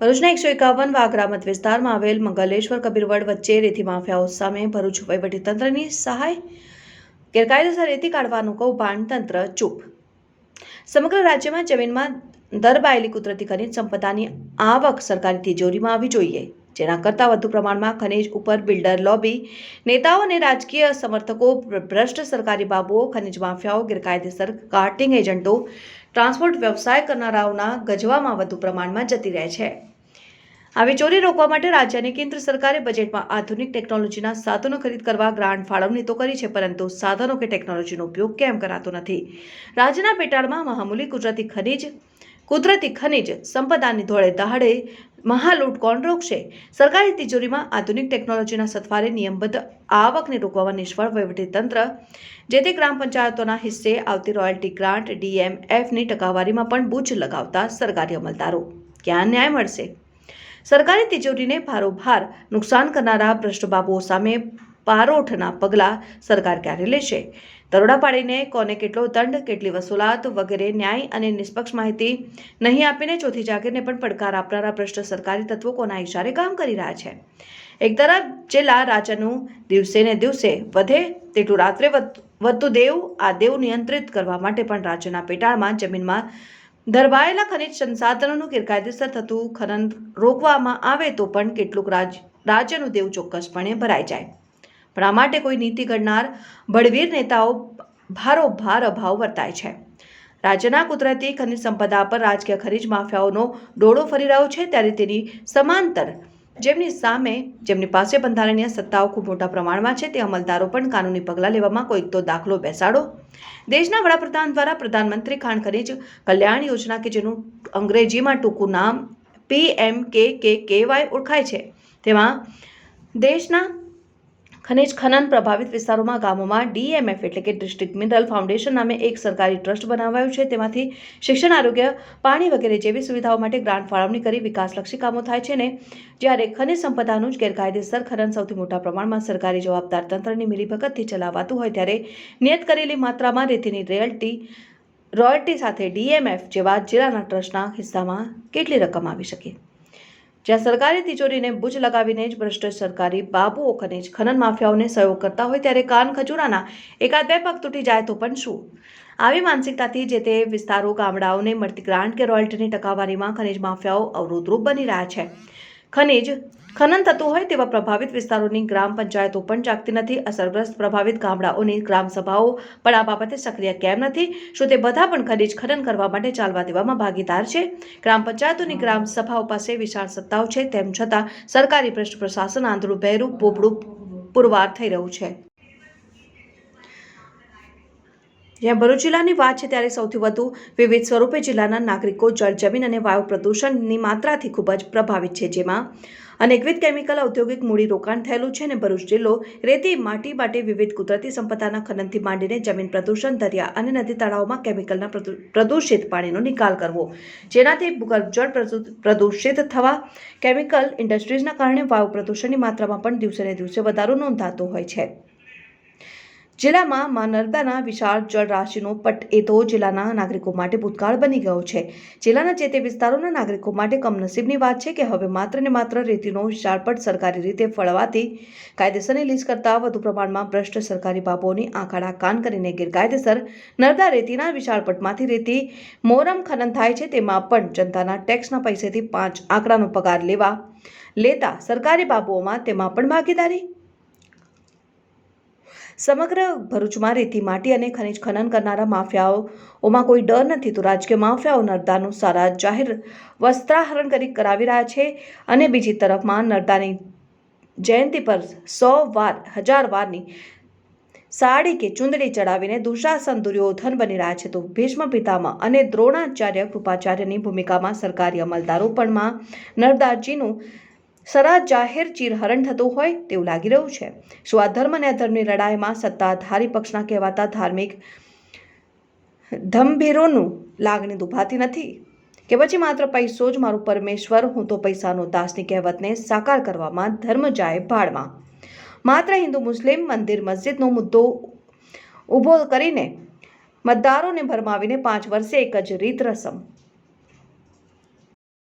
ભરૂચના એકસો એકાવન વાગરામત વિસ્તારમાં આવેલ મંગલેશ્વર કબીરવડ વચ્ચે રેતી માફિયાઓ સામે ભરૂચ વહીવટીતંત્રની સહાય ગેરકાયદેસર રેતી કાઢવાનું કૌભાંડ તંત્ર ચૂપ. સમગ્ર રાજ્યમાં જમીનમાં દરબાયેલી કુદરતી ખનિજ સંપદાની આવક સરકારી તિજોરીમાં આવવી જોઈએ, જેના કરતાં વધુ પ્રમાણમાં ખનિજ ઉપર બિલ્ડર લોબી, નેતાઓ અને રાજકીય સમર્થકો ભ્રષ્ટ સરકારી બાબુઓ, ખનિજ માફિયાઓ, ગેરકાયદેસર કાર્ટિંગ એજન્ટો, ટ્રાન્સપોર્ટ વ્યવસાય કરનારાઓના ગજવામાં વધુ પ્રમાણમાં જતી રહે છે. આવી ચોરી રોકવા માટે રાજ્ય અને કેન્દ્ર સરકારે બજેટમાં આધુનિક ટેકનોલોજીના સાધનો ખરીદ કરવા ગ્રાન્ટ ફાળવણી તો કરી છે, પરંતુ સાધનો કે ટેકનોલોજીનો ઉપયોગ કેમ કરાતો નથી? રાજ્યના પેટાળમાં મહામૂલી કુદરતી ખનિજ કુદરતી ખનિજ સંપદાની ધોળે દહાડે મહાલૂટ કોણ રોકશે? સરકારી તિજોરીમાં આધુનિક ટેકનોલોજીના સથવારે નિયમબદ્ધ આવકને રોકવામાં નિષ્ફળ વહીવટીતંત્ર જે તે ગ્રામ પંચાયતોના હિસ્સે આવતી રોયલ્ટી ગ્રાન્ટ, ડીએમએફની ટકાવારીમાં પણ બૂચ લગાવતા સરકારી અમલદારો. ક્યાં ન્યાય મળશે? સરકારી તિજોરીને ભારોભાર નુકસાન કરનારા ભ્રષ્ટબાબુઓ સામે પારોઠના પગલાં સરકાર ક્યારે લેશે? દરોડા પાડીને કોને કેટલો દંડ, કેટલી વસૂલાત વગેરે ન્યાય અને નિષ્પક્ષ માહિતી નહીં આપીને ચોથી જાગીરને પણ પડકાર આપનારા ભ્રષ્ટ સરકારી તત્વો કોના ઇશારે કામ કરી રહ્યા છે? એક તરફ જિલ્લા રાજાનું દિવસે ને દિવસે વધે તેટલું રાત્રે વધતું દેવ આ દેવ નિયંત્રિત કરવા માટે પણ રાજ્યના પેટાળમાં, જમીનમાં દરબાયેલા ખનિજ સંસાધનોનું ગેરકાયદેસર થતું ખનન રોકવામાં આવે તો પણ કેટલુંક રાજ, રાજ્યનું દેવું ચોક્કસપણે ભરાઈ જાય. પણ આ માટે કોઈ નીતિ ઘડનાર બળવીર નેતાઓ ભારોભાર અભાવ વર્તાય છે. રાજ્યના કુદરતી ખનિજ સંપદા પર રાજકીય ખનિજ માફિયાઓનો ડોળો ફરી રહ્યો છે, ત્યારે તેની સમાંતર જેમની સામે જેમની પાસે બંધારણીય સત્તાઓ ખૂબ મોટા પ્રમાણમાં છે, તે અમલદારો પણ કાનૂની પગલાં લેવામાં કોઈક તો દાખલો બેસાડો. દેશના વડાપ્રધાન દ્વારા પ્રધાનમંત્રી ખાણ ખનિજ કલ્યાણ યોજના કે જેનું અંગ્રેજીમાં ટૂંકું નામ પીએમ કે કે કેવાય ઓળખાય છે. તેમાં દેશના ખનિજ ખનન પ્રભાવિત વિસ્તારોમાં ગામોમાં ડીએમએફ એટલે કે ડિસ્ટ્રિક્ટ મિનરલ ફાઉન્ડેશન નામે એક સરકારી ટ્રસ્ટ બનાવાયું છે. તેમાંથી શિક્ષણ, આરોગ્ય, પાણી વગેરે જેવી સુવિધાઓ માટે ગ્રાન્ટ ફાળવણી કરી વિકાસલક્ષી કામો થાય છે ને જ્યારે ખનિજ સંપદાનું જ ગેરકાયદેસર ખનન સૌથી મોટા પ્રમાણમાં સરકારી જવાબદાર તંત્રની મિલીભગતથી ચલાવાતું હોય ત્યારે નિયત કરેલી માત્રામાં રેતીની રોયલ્ટી રોયલ્ટી સાથે ડીએમએફ જેવા જિલ્લાના ટ્રસ્ટના હિસ્સામાં કેટલી રકમ આવી શકે? જ્યાં સરકારી તિજોરીને બુજ લગાવીને જ ભ્રષ્ટ સરકારી બાબુઓ ખનિજ ખનન માફિયાઓને સહયોગ કરતા હોય ત્યારે કાન ખજૂરાના એકાદ બે પગ તૂટી જાય તો પણ શું? આવી માનસિકતાથી જે તે વિસ્તારો ગામડાઓને મળતી ગ્રાન્ટ કે રોયલ્ટીની ટકાવારીમાં ખનિજ માફિયાઓ અવરોધરૂપ બની રહ્યા છે. ખનિજ, ખનન થતું હોય તેવા પ્રભાવિત વિસ્તારોની ગ્રામ પંચાયતો પણ જાગતી નથી, અસરગ્રસ્ત પ્રભાવિત ગામડાઓની ગ્રામ સભાઓ પણ આ બાબતે સક્રિય કેમ નથી? શું તે બધા પણ ખનિજ ખનન કરવા માટે ચાલવા દેવામાં ભાગીદાર છે? ગ્રામ પંચાયતોની ગ્રામ સભાઓ પાસે વિશાળ સત્તાઓ છે, તેમ છતાં સરકારી ભ્રષ્ટ પ્રશાસન આંધળું બહેરું પોપડું પુરવાર થઈ રહ્યું છે. જ્યાં ભરૂચ જિલ્લાની વાત છે ત્યારે સૌથી વધુ વિવિધ સ્વરૂપે જિલ્લાના નાગરિકો જળ જમીન અને વાયુ પ્રદૂષણની માત્રાથી ખૂબ જ પ્રભાવિત છે. જેમાં અનેકવિધ કેમિકલ, ઔદ્યોગિક મૂડી રોકાણ થયેલું છે અને ભરૂચ જિલ્લો રેતી, માટી માટે વિવિધ કુદરતી સંપદાના ખનનથી માંડીને જમીન પ્રદૂષણ, દરિયા અને નદી તળાવમાં કેમિકલના પ્રદૂ- પ્રદૂષિત પાણીનો નિકાલ કરવો. જેનાથી ભૂગર્ભ જળ પ્રદૂ- પ્રદૂષિત થવા, કેમિકલ ઇન્ડસ્ટ્રીઝના કારણે વાયુ પ્રદૂષણની માત્રામાં પણ દિવસે ને દિવસે વધારો નોંધાતો હોય છે. જિલ્લામાં મા નર્મદાના વિશાળ જળરાશિનો પટ એ તો જિલ્લાના નાગરિકો માટે ભૂતકાળ બની ગયો છે. જિલ્લાના જે તે વિસ્તારોના નાગરિકો માટે કમનસીબની વાત છે કે હવે માત્ર ને માત્ર રેતીનો વિશાળ પટ સરકારી રીતે ફળવાથી કાયદેસરની લીઝ કરતાં વધુ પ્રમાણમાં ભ્રષ્ટ સરકારી બાબુઓની આંખાડા કાન કરીને ગેરકાયદેસર નર્મદા રેતીના વિશાળ પટમાંથી રેતી મોરમ ખનન થાય છે તેમાં પણ જનતાના ટેક્સના પૈસેથી પાંચ આંકડાનો પગાર લેવા લેતા સરકારી બાબુઓમાં તેમાં પણ ભાગીદારી સમગ્ર ભરૂચમાં રેતી માટી અને ખનિજ ખનન કરનારા માફિયાઓમાં કોઈ ડર નથી તો રાજકીય માફિયાઓ નર્દાનું સારા જાહેર વસ્ત્રાહરણ કરી કરાવી રહ્યા છે અને બીજી તરફમાં નર્દાની જયંતિ પર સો વાર, હજાર વારની સાડી કે ચુંદડી ચડાવીને દુશાસન દુર્યોધન બની રહ્યા છે તો ભીષ્મ પિતામાં અને દ્રોણાચાર્ય કૃપાચાર્યની ભૂમિકામાં સરકારી અમલદારો પણ માં નર્મદાજીનું સરા જાહેર ચીરહરણ થતું હોય તેવું લાગી રહ્યું છે. શું આ ધર્મ અને અધર્મની લડાઈમાં સત્તાધારી પક્ષના કહેવાતા ધાર્મિક ધમભીરોનું લાગણી દુભાતી નથી કે પછી માત્ર પૈસો જ મારું પરમેશ્વર, હું તો પૈસાનો દાસની કહેવતને સાકાર કરવામાં ધર્મ જાય ભાડમાં માત્ર હિન્દુ, મુસ્લિમ મંદિર, મસ્જિદનો મુદ્દો ઊભો કરીને મતદારોને ભરમાવીને પાંચ વર્ષે એક જ રીત રસમ